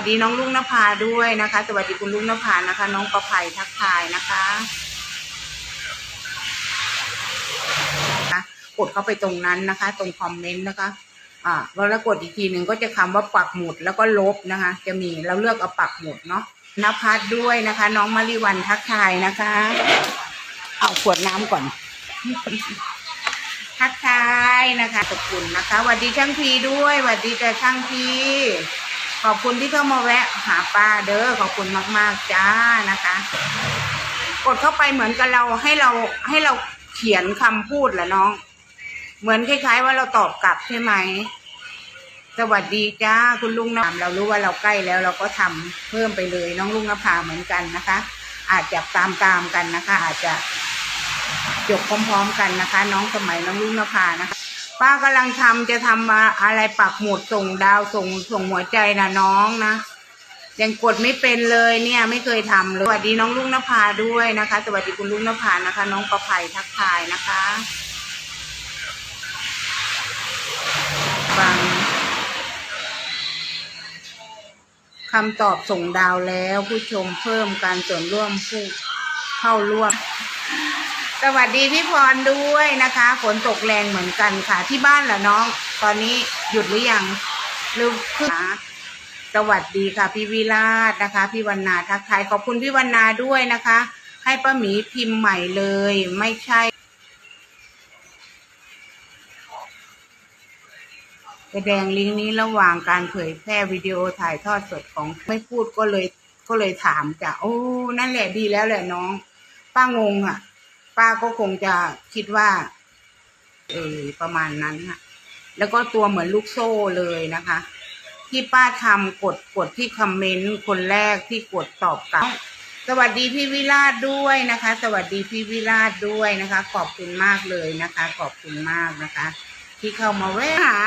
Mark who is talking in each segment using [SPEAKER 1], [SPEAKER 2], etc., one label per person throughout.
[SPEAKER 1] สดีน้องลุงนภาด้วยนะคะ สวัสดีคุณลุงนภานะคะ น้องประภัยทักทายนะคะกดเข้าไปตรงนั้นนะคะ ตรงคอมเมนต์นะคะ อ่าแล้วกดอีกทีหนึ่งก็จะคำว่าปักหมุดแล้วก็ลบนะคะ จะมีเราเลือกเอาปักหมุดเนาะนภัสด้วยนะคะ น้องมาริวันทักทายนะคะ เอาขวดน้ำก่อนทักทายนะคะขอบคุณนะคะสวัสดีช่างพีด้วยสวัสดีแต่ช่างพี ขอบคุณที่เข้ามาแวะหาป้าเด้อขอบคุณมากๆจ้านะคะ กดเข้าไปเหมือนกับเราให้เราให้เราเขียนคำพูดแหละน้อง เหมือนคล้าย ๆ ว่าเราตอบกลับใช่ไหมสวัสดีจ้าคุณลุงนาเรารู้ว่าเราใกล้แล้วเราก็ทำเพิ่มไปเลยน้องลุงนภาเหมือนกันนะคะ อาจจะตามตามๆกันนะคะ อาจจะจบพร้อมๆกันนะคะ น้องสมัยน้องลุงนภานะคะ ป้ากำลังทำจะทำอะไรปักหมุดส่งดาวส่งส่งหัวใจนะน้องนะยังกดไม่เป็นเลยเนี่ย ไม่เคยทำเลยสวัสดีน้องลุงนภาด้วยนะคะ สวัสดีคุณลุงนภานะคะ น้องประภัยทักทายนะคะฟังคำตอบส่งดาวแล้วผู้ชมเพิ่มการส่วนร่วมผู้เข้าร่วม สวัสดีพี่พรด้วยนะคะฝนตกแรงเหมือนกันค่ะที่บ้านเหรอน้อง ตอนนี้หยุดหรือยังหรือขึ้นสวัสดีค่ะ พี่วิราชนะคะ พี่วรรณาทักทายขอบคุณพี่วรรณาด้วยนะคะ ให้ป้าหมีพิมพ์ใหม่เลย ไม่ใช่ แสดงลิงก์นี้ระหว่างการเผยแพร่วิดีโอถ่ายทอดสดของไม่พูดก็เลยก็เลยถามจ้ะโอ้นั่นแหละดีแล้วแหละน้อง ป้างงอะ ป้าก็คงจะคิดว่า เออประมาณนั้นค่ะแล้วก็ตัวเหมือนลูกโซ่เลยนะคะ ที่ป้าทำกดกดที่คอมเมนต์คนแรกที่กดตอบกลับ สวัสดีพี่วิราชด้วยนะคะ สวัสดีพี่วิราชด้วยนะคะ ขอบคุณมากเลยนะคะ ขอบคุณมากนะคะ ที่เข้ามาแวะหา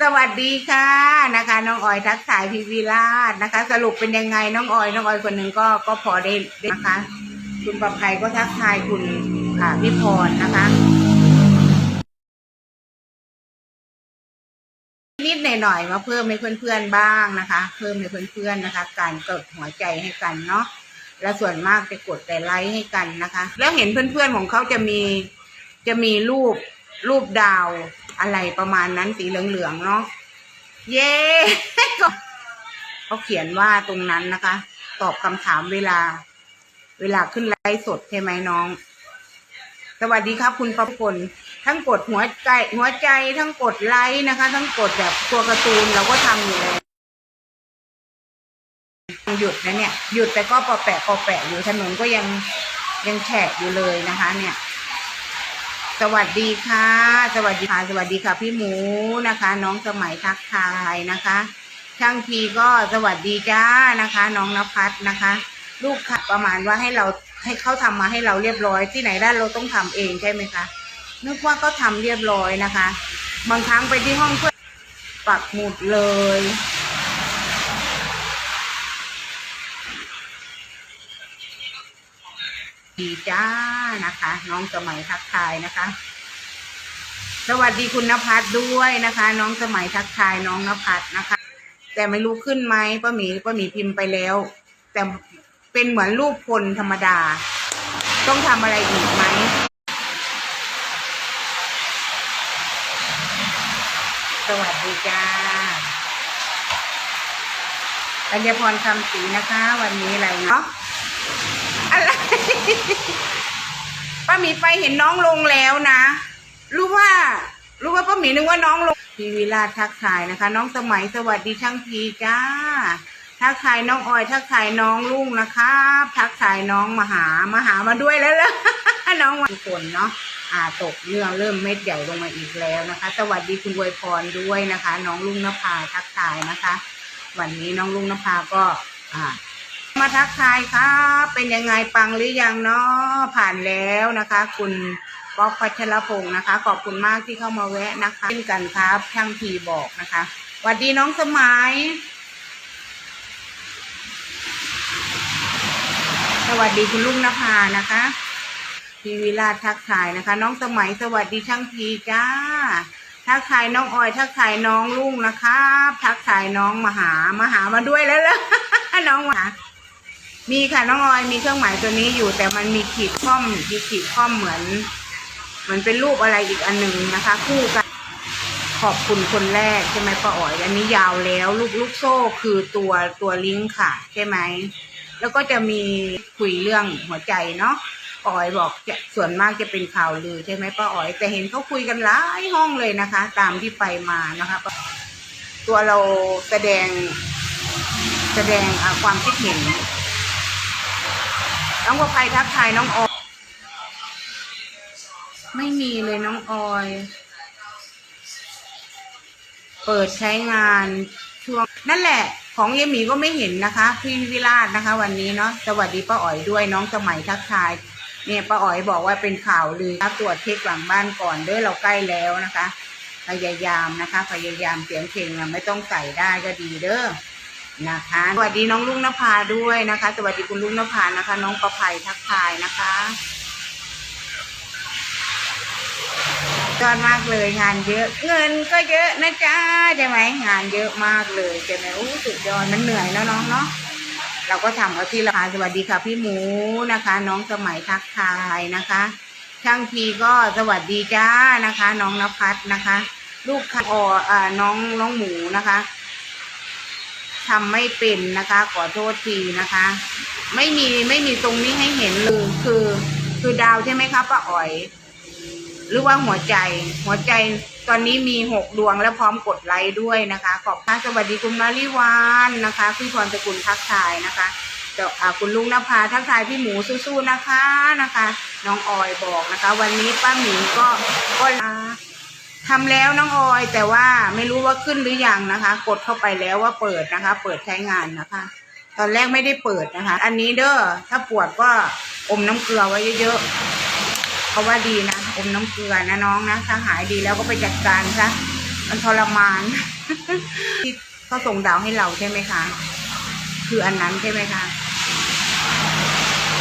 [SPEAKER 1] สวัสดีค่ะนะคะ น้องออยทักทายพี่วิราชนะคะ สรุปเป็นยังไงน้องออยน้องออยคนหนึ่งก็ก็พอได้นะคะ คุณประภัยก็ทักทายคุณอ่าพี่พรนะคะนิดหน่อยๆมาเพิ่มให้เพื่อนๆบ้างนะคะ เพิ่มให้เพื่อนๆนะคะ การกดหัวใจให้กันเนาะแล้วส่วนมากจะกดแต่ไลค์ให้กันนะคะ แล้วเห็นเพื่อนๆของเขาจะมีจะมีรูปรูปดาวอะไรประมาณนั้นสีเหลืองๆเนาะเย้เขาเขียนว่าตรงนั้นนะคะ ตอบคำถามเวลา เวลาขึ้นไลฟ์สดใช่ไหมน้อง สวัสดีครับ คุณประพลทั้งกดหัวใจ หัวใจทั้งกดไลค์นะคะ ทั้งกดแบบตัวการ์ตูนเราก็ทำอยู่แล้วหยุดนะเนี่ยหยุดแต่ก็ปอแปะปอแปะอยู่ถนนก็ยังยังแฉะอยู่เลยนะคะ เนี่ย สวัสดีค่ะ สวัสดีค่ะ สวัสดีค่ะ พี่หมูนะคะ น้องสมัยทักทายนะคะ ช่างทีก็สวัสดีจ้านะคะ น้องนภัสนะคะ ลูกค่ะประมาณว่าให้เราให้เขาทำมาให้เราเรียบร้อยที่ไหนได้เราต้องทำเองใช่ไหมคะ นึกว่าก็ทำเรียบร้อยนะคะ บางครั้งไปที่ห้องเพื่อนปักหมุดเลย ดีจ้านะคะ น้องสมัยทักทายนะคะ สวัสดีคุณนภัสด้วยนะคะ น้องสมัยทักทายน้องนภัสนะคะ แต่ไม่รู้ขึ้นไหมป้าหมีป้าหมีพิมพ์ไปแล้ว แต่ เป็นเหมือนรูปพลธรรมดา ต้องทำอะไรอีกไหมสวัสดีจ้ากัญญพรคำศรีนะคะ วันนี้อะไรเนาะอะไรป้าหมีไปเห็นน้องลงแล้วนะ รู้ว่า รู้ว่าป้าหมีนึกว่าน้องลงพีวิราทักทายนะคะ น้องสมัยสวัสดีช่างพีจ้า ทักทายน้องออยทักทายน้องลุงนะครับทักทายน้องมหามาหามาด้วยแล้วล่ะน้องวันฝนเนาะอ่าตกเรื่องเริ่มเม็ดใหญ่ลงมาอีกแล้วนะคะ สวัสดีคุณวยพรด้วยนะคะ น้องลุงนภาทักทายนะคะ วันนี้น้องลุงนภาก็อ่ามาทักทายครับเป็นยังไงปังหรือยังเนาะผ่านแล้วนะคะ คุณป๊อกพัชรพงศ์นะคะ ขอบคุณมากที่เข้ามาแวะนะคะเช่นกันครับช่างทีบอกนะคะสวัสดีน้องสมัย สวัสดีคุณลุงนภานะคะพีวิราทักทายนะคะ น้องสมัยสวัสดีช่างทีจ้า ทักทายน้องออยทักทายน้องลุงนะครับทักทายน้องมหามหามาด้วยแล้วล่ะน้องมหามีค่ะน้องออยมีเครื่องหมายตัวนี้อยู่ แต่มันมีขีดค่อมมีขีดค่อมเหมือนเหมือนเป็นรูปอะไรอีกอันหนึ่งนะคะ คู่กัน ขอบคุณคนแรกใช่ไหมป้าอ๋อยอันนี้ยาวแล้ว ลูกลูกโซ่คือตัวตัวลิงก์ค่ะ ใช่ไหม แล้วก็จะมีคุยเรื่องหัวใจเนาะป้าอ๋อยบอกจะส่วนมากจะเป็นข่าวลือใช่ไหมป้าอ๋อยแต่เห็นเขาคุยกันหลายห้องเลยนะคะ ตามที่ไปมานะคะ ตัวเราแสดงแสดงความคิดเห็นน้องประภัยทักทายน้องออย ไม่มีเลยน้องออย เปิดใช้งานช่วงนั่นแหละ ของเยหมีก็ไม่เห็นนะคะ พี่วิราชนะคะ วันนี้เนาะสวัสดีป้าอ๋อยด้วยน้องสมัยทักทายเนี่ยป้าอ๋อยบอกว่าเป็นข่าวลือตรวจเช็คหลังบ้านก่อนด้อเราใกล้แล้วนะคะ พยายามนะคะ พยายามเสียงเพลงอะไม่ต้องใส่ได้ก็ดีเด้อนะคะสวัสดีน้องลุงนภาด้วยนะคะ สวัสดีคุณลุงนภานะคะ น้องประภัยทักทายนะคะ ยอดมากเลยงานเยอะ เงินก็เยอะนะจ๊ะใช่ไหมงานเยอะมากเลยใช่ไหมโอ้สุดยอดมันเหนื่อยแล้วน้องเนาะเราก็ทำเอาที่ราคาสวัสดีค่ะพี่หมูนะคะ น้องสมัยทักทายนะคะ ช่างพีก็สวัสดีจ้านะคะ น้องนภัสนะคะ ลูกค่ะออ่าน้องน้องหมูนะคะทำไม่เป็นนะคะ ขอโทษทีนะคะ ไม่มีไม่มีตรงนี้ให้เห็นเลยคือ คือดาวใช่ไหมคะป้าอ๋อย หรือว่าหัวใจ หัวใจตอนนี้มีหกดวงแล้วพร้อมกดไลค์ด้วยนะคะ ขอบคุณสวัสดีคุณมาริวานนะคะพี่พรสกุลทักทายนะคะเดี๋ยวคุณลุงนภาทักทายพี่หมูสู้ๆนะคะนะคะ น้องออยบอกนะคะ วันนี้ป้าหมีก็ก็ลาทำแล้วน้องออย แต่ว่าไม่รู้ว่าขึ้นหรือยังนะคะ กดเข้าไปแล้วว่าเปิดนะคะ เปิดใช้งานนะคะ ตอนแรกไม่ได้เปิดนะคะ อันนี้เด้อถ้าปวดก็อมน้ำเกลือไว้เยอะๆเพราะว่าดีนะ อมน้ำเกลือนะน้องนะถ้าหายดีแล้วก็ไปจัดการซะมันทรมานที่เขาส่งดาวให้เราใช่ไหมคะ คืออันนั้นใช่ไหมคะ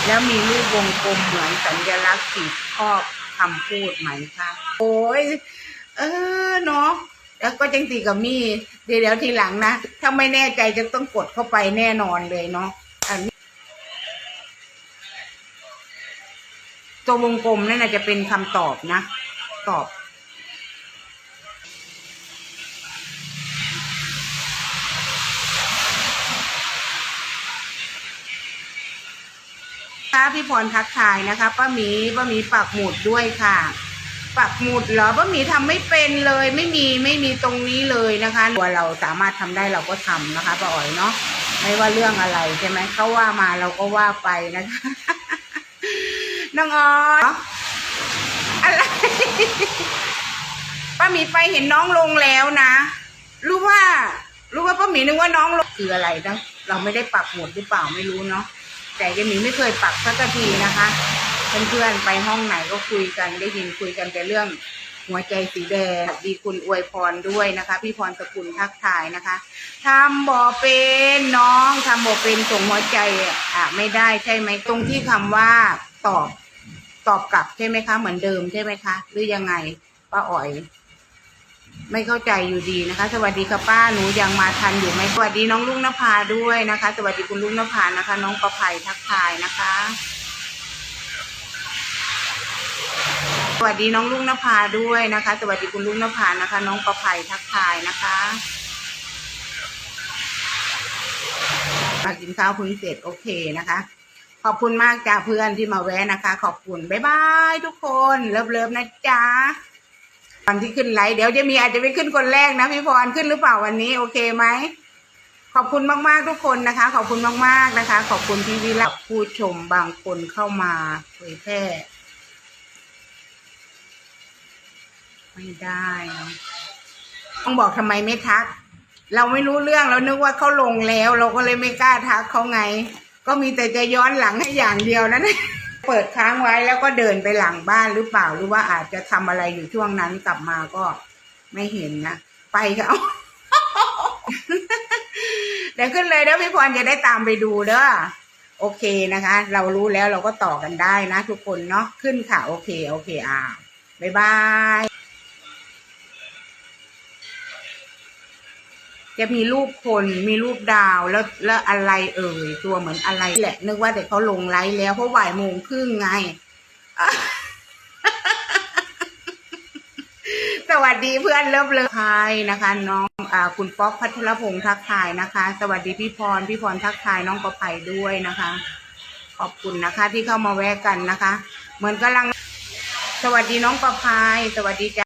[SPEAKER 1] แล้วมีรูปวงกลมเหมือนสัญลักษณ์ขีดครอบคำพูดไหมคะโอ้ยเออเนาะแล้วก็จังสีกับมี่เดี๋ยวทีหลังนะถ้าไม่แน่ใจจะต้องกดเข้าไปแน่นอนเลยเนาะ ตัววงกลมนั่นนะจะเป็นคำตอบนะ ตอบ ค่ะพี่พรทักทายนะคะป้าหมีป้าหมีปักหมุดด้วยค่ะปักหมุดเหรอป้าหมีทำไม่เป็นเลย ไม่มีไม่มีตรงนี้เลยนะคะตัวเราสามารถทำได้เราก็ทำนะคะป้าอ๋อยเนาะไม่ว่าเรื่องอะไรใช่ไหมเขาว่ามาเราก็ว่าไปนะคะ น้องออยอะไรป้าหมีไปเห็นน้องลงแล้วนะ รู้ว่า รู้ว่าป้าหมีนึกว่าน้องลงคืออะไรนะเราไม่ได้ปักหมดหรือเปล่าไม่รู้เนาะแต่ยายหมีไม่เคยปักสักทีนะคะเพื่อนๆไปห้องไหนก็คุยกันได้ยินคุยกันแต่เรื่องหัวใจสีแดงดีคุณอวยพรด้วยนะคะ พี่พรสกุลทักทายนะคะทำบ่อเป็นน้องทำบ่อเป็นส่งหัวใจอะไม่ได้ใช่ไหมตรงที่คำว่าตอบ ตอบกลับใช่ไหมคะ เหมือนเดิมใช่ไหมคะ หรือยังไงป้าอ๋อย ไม่เข้าใจอยู่ดีนะคะ สวัสดีค่ะป้าหนูยังมาทันอยู่ไหมสวัสดีน้องลุงนภาด้วยนะคะ สวัสดีคุณลุงนภานะคะ น้องประภัยทักทายนะคะ สวัสดีน้องลุงนภาด้วยนะคะ สวัสดีคุณลุงนภานะคะ น้องประภัยทักทายนะคะมากินข้าวพึ่งเสร็จโอเคนะคะ ขอบคุณมากจ้าเพื่อนที่มาแวะนะคะ ขอบคุณบ๊ายบายทุกคนเลิฟๆนะจ๊ะวันที่ขึ้นไลฟ์เดี๋ยวจะมีอาจจะไม่ขึ้นคนแรกนะพี่พรขึ้นหรือเปล่าวันนี้ โอเคไหมขอบคุณมากๆทุกคนนะคะ ขอบคุณมากๆนะคะ ขอบคุณที่วิรัผู้ชมบางคนเข้ามาเผยแพร่ไม่ได้นะต้องบอกทำไมไม่ทัก เราไม่รู้เรื่องเรานึกว่าเขาลงแล้ว เราก็เลยไม่กล้าทักเขาไง ก็มีแต่จะย้อนหลังให้อย่างเดียวนั่นเองเปิดค้างไว้แล้วก็เดินไปหลังบ้านหรือเปล่าหรือว่าอาจจะทำอะไรอยู่ช่วงนั้นกลับมาก็ไม่เห็นนะไปเขาเดี๋ยวขึ้นเลยเด้อพี่พรจะได้ตามไปดูเด้อโอเคนะคะ เรารู้แล้วเราก็ต่อกันได้นะทุกคนเนาะขึ้นค่ะ โอเค โอเคอ่าบ๊ายบาย จะมีรูปคนมีรูปดาวแล้วแล้วอะไรเอ่ยตัวเหมือนอะไรแหละ นึกว่าแต่เขาลงไลฟ์แล้วเพราะบ่ายโมงครึ่งไง สวัสดีเพื่อนเลิฟเลยทายนะคะ น้องอคุณป๊อกพัทรพงศ์ทักทายนะคะ สวัสดีพี่พรพี่พรทักทายน้องประไผ่ด้วยนะคะ ขอบคุณนะคะ ที่เข้ามาแวะกันนะคะ เหมือนกำลัง สวัสดีน้องประพสวัสดีจ้ะ